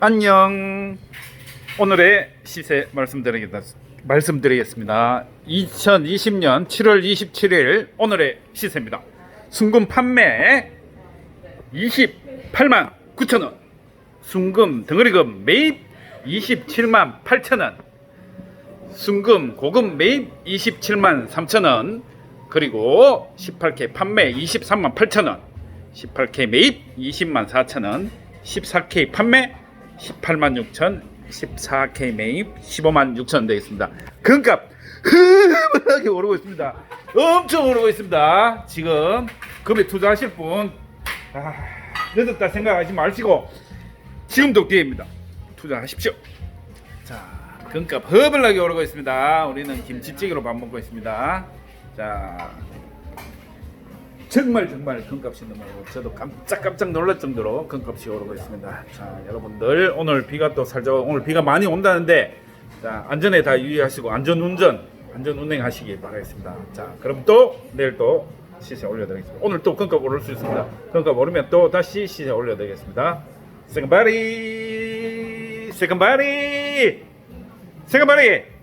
안녕. 오늘의 시세 말씀드리겠다. 말씀드리겠습니다. 2020년 7월 27일 오늘의 시세입니다. 순금 판매 28만 9천 원. 순금 덩어리금 매입 27만 8천 원. 순금 고금 매입 27만 3천 원. 그리고 18K 판매 23만 8천 원. 18K 매입 20만 4천 원. 14K 판매 18만 6천. 14K 매입 15만 6천 원 되겠습니다. 금값 흐물하게 오르고 있습니다. 엄청 오르고 있습니다. 지금 금에 투자하실 분 아, 늦었다 생각하지 마시고 지금도 기회입니다. 투자하십시오. 자, 금값 허블나게 오르고 있습니다. 우리는 김치찌개로 밥 먹고 있습니다. 자, 정말 정말 금값이 너무 저도 깜짝깜짝 놀랄 정도로 금값이 오르고 있습니다. 자, 여러분들 오늘 비가 또 살짝 오늘 비가 많이 온다는데 자, 안전에 다 유의하시고 안전 운전, 안전 운행하시기 바라겠습니다. 자, 그럼 또 내일 또 시세 올려드리겠습니다. 오늘 또 금값 오를 수 있습니다. 금값 오르면 또 다시 시세 올려드리겠습니다. 세컨바리, 세컨바리, 세컨바리.